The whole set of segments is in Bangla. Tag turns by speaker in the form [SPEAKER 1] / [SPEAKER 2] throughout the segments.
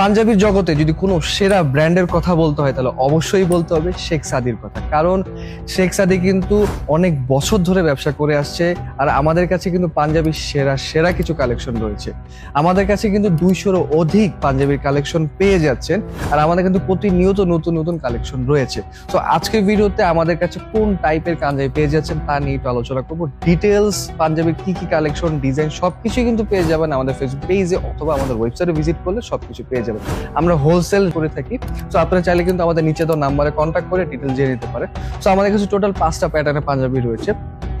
[SPEAKER 1] পাঞ্জাবির জগতে যদি কোনো সেরা ব্র্যান্ডের কথা বলতে হয়, তাহলে অবশ্যই বলতে হবে শেখ সাদির কথা। কারণ শেখ সাদি কিন্তু অনেক বছর ধরে ব্যবসা করে আসছে, আর আমাদের কাছে কিন্তু পাঞ্জাবির সেরা সেরা কিছু কালেকশন রয়েছে। আমাদের কাছে কিন্তু দুইশোরও অধিক পাঞ্জাবির কালেকশন পেয়ে যাচ্ছেন, আর আমাদের কিন্তু প্রতিনিয়ত নতুন নতুন কালেকশন রয়েছে। তো আজকের ভিডিওতে আমাদের কাছে কোন টাইপের পাঞ্জাবি পেয়ে যাচ্ছেন তা নিয়ে একটু আলোচনা করব। ডিটেলস পাঞ্জাবির কি কি কালেকশন ডিজাইন সবকিছুই কিন্তু পেয়ে যাবেন আমাদের ফেসবুক পেজে অথবা আমাদের ওয়েবসাইটে ভিজিট করলে সবকিছু পেয়ে যাবেন আমরা হোলসেল করে থাকি। তো আপনারা চাইলে কিন্তু আমাদের নিচে তো নাম্বারে কন্ট্যাক্ট করে ডিটেল জেনে নিতে পারে তো আমাদের কাছে টোটাল পাঁচটা প্যাটার্নের পাঞ্জাবি রয়েছে।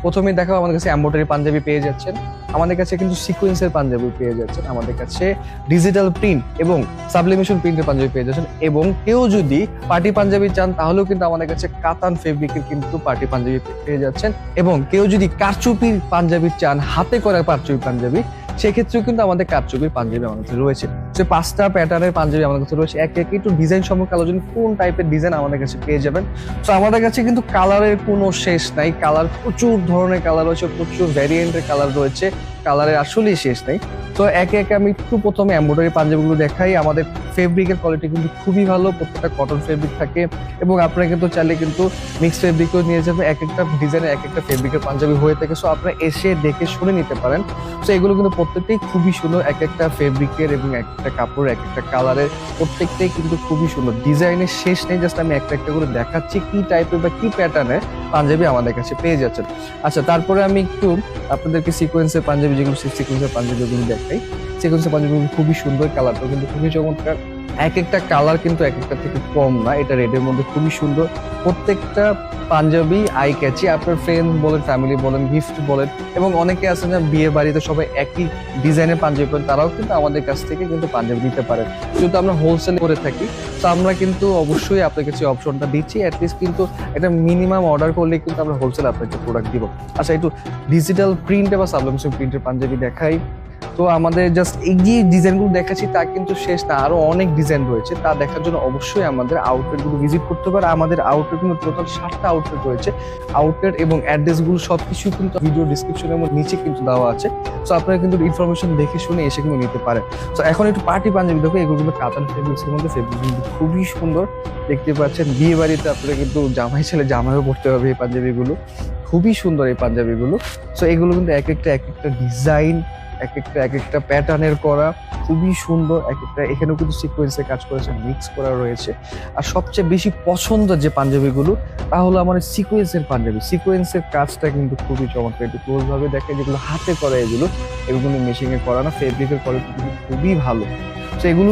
[SPEAKER 1] প্রথমেই দেখাও আমাদের কাছে এম্বোটারি পাঞ্জাবি পেয়ে যাচ্ছেন। আমাদের কাছে কিন্তু সিকোয়েন্সের পাঞ্জাবি পেয়ে যাচ্ছেন। আমাদের কাছে ডিজিটাল প্রিন্ট এবং সাবলিমেশন প্রিন্টের পাঞ্জাবি পেয়ে যাচ্ছেন। এবং কেউ যদি পার্টি পাঞ্জাবি চান, তাহলেও কিন্তু আমাদের কাছে কাতান ফেব্রিকের কিন্তু পার্টি পাঞ্জাবি পেয়ে যাচ্ছেন। এবং কেউ যদি কারচুপির পাঞ্জাবি চান, হাতে করা কারচুপি পাঞ্জাবি সেক্ষেত্রেও কিন্তু আমাদের কারচুপির পাঞ্জাবি আমাদের কাছে রয়েছে। সে পাঁচটা প্যাটার্নের পাঞ্জাবি আমাদের কাছে রয়েছে। এক এক একটু ডিজাইন সম্পর্কে আলোচনা কোন টাইপের ডিজাইন আমাদের কাছে পেয়ে যাবেন। তো আমাদের কাছে কিন্তু কালারের কোনো শেষ নাই। কালার প্রচুর ধরনের কালার রয়েছে, প্রচুর ভ্যারিয়েন্টের কালার রয়েছে। কালারের আসলেই শেষ নেই। তো একে একে আমি একটু প্রথমে এম্ব্রয়ডারি পাঞ্জাবিগুলো দেখাই। আমাদের ফেব্রিকের কোয়ালিটি কিন্তু খুবই ভালো, প্রত্যেকটা কটন ফেব্রিক থাকে এবং আপনারা কিন্তু চাইলে কিন্তু মিক্স ফেব্রিকও নিয়ে যাবেন। এক একটা ডিজাইনের এক একটা ফেব্রিকের পাঞ্জাবি হয়ে থাকে। সো আপনারা এসে দেখে শুনে নিতে পারেন। তো এগুলো কিন্তু প্রত্যেকটাই খুবই সুন্দর। এক একটা ফেব্রিকের এবং এক একটা কাপড় এক একটা কালারের প্রত্যেকটাই কিন্তু খুবই সুন্দর। ডিজাইনের শেষ নেই জাস্ট আমি একটা একটা করে দেখাচ্ছি কি টাইপের বা কি প্যাটার্নের পাঞ্জাবি আমাদের কাছে পেয়ে যাচ্ছেন। আচ্ছা তারপরে আমি একটু আপনাদেরকে সিকোয়েন্সের পাঞ্জাবি, যেগুলো সিকোয়েন্সের পাঞ্জাবিগুলো দেখাই সিকোয়েন্সের পাঞ্জাবিগুলো খুবই সুন্দর কালারটা কিন্তু খুবই চমৎকার। এক একটা কালার কিন্তু এক একটা থেকে কম না, এটা রেডের মধ্যে খুবই সুন্দর। প্রত্যেকটা পাঞ্জাবি আই ক্যাচি আপনার ফ্রেন্ড বলেন ফ্যামিলি বলেন গিফট বলেন, এবং অনেকে আছেন যে বিয়ে বাড়িতে সবাই একই ডিজাইনের পাঞ্জাবি পরেন, তারাও কিন্তু আমাদের কাছ থেকে কিন্তু পাঞ্জাবি নিতে পারেন। যেহেতু আমরা হোলসেল করে থাকি, তো আমরা কিন্তু অবশ্যই আপনার কাছে অপশনটা দিচ্ছি অ্যাটলিস্ট কিন্তু একটা মিনিমাম অর্ডার করলে কিন্তু আমরা হোলসেল আপনাকে প্রোডাক্ট দিব। আচ্ছা একটু ডিজিটাল প্রিন্টে বা সাবলিমেশন প্রিন্টের পাঞ্জাবি দেখাই। তো আমাদের জাস্ট এই যে ডিজাইনগুলো দেখাচ্ছি, তা কিন্তু শেষ না। আরও অনেক ডিজাইন রয়েছে, তা দেখার জন্য অবশ্যই আমাদের আউটলেটগুলো ভিজিট করতে পারে আমাদের আউটলেট কিন্তু টোটাল সাতটা আউটলেট রয়েছে। আউটলেট এবং অ্যাড্রেসগুলো সব কিছু কিন্তু ভিডিও ডিসক্রিপশনের মধ্যে নিচে কিন্তু দেওয়া আছে। সো আপনারা কিন্তু ইনফরমেশন দেখে শুনে এসে কিন্তু নিতে পারেন। সো এখন একটু পার্টি পাঞ্জাবি দেখো, এগুলো কিন্তু কাতান ফেব্রিক্সের মধ্যে। ফেব্রিক কিন্তু খুবই সুন্দর। দেখতে পাচ্ছেন, বিয়ে বাড়িতে আপনারা কিন্তু জামাই ছেলে জামাইও পড়তে হবে এই পাঞ্জাবিগুলো। খুবই সুন্দর এই পাঞ্জাবিগুলো। সো এগুলো কিন্তু এক একটা এক একটা ডিজাইন এক একটা এক একটা প্যাটার্নের করা খুবই সুন্দর। এক একটা এখানেও কিন্তু সিকোয়েন্সে কাজ করেছে মিক্স করা রয়েছে। আর সবচেয়ে বেশি পছন্দ যে পাঞ্জাবিগুলো, তা হলো আমার সিকোয়েন্সের পাঞ্জাবি। সিকোয়েন্সের কাজটা কিন্তু খুবই চমৎকার। একটু ক্লোজভাবে দেখে যেগুলো হাতে করা এগুলো এগুলো মেশিনে করা না ফেব্রিকের কোয়ালিটি খুবই ভালো। তো এগুলো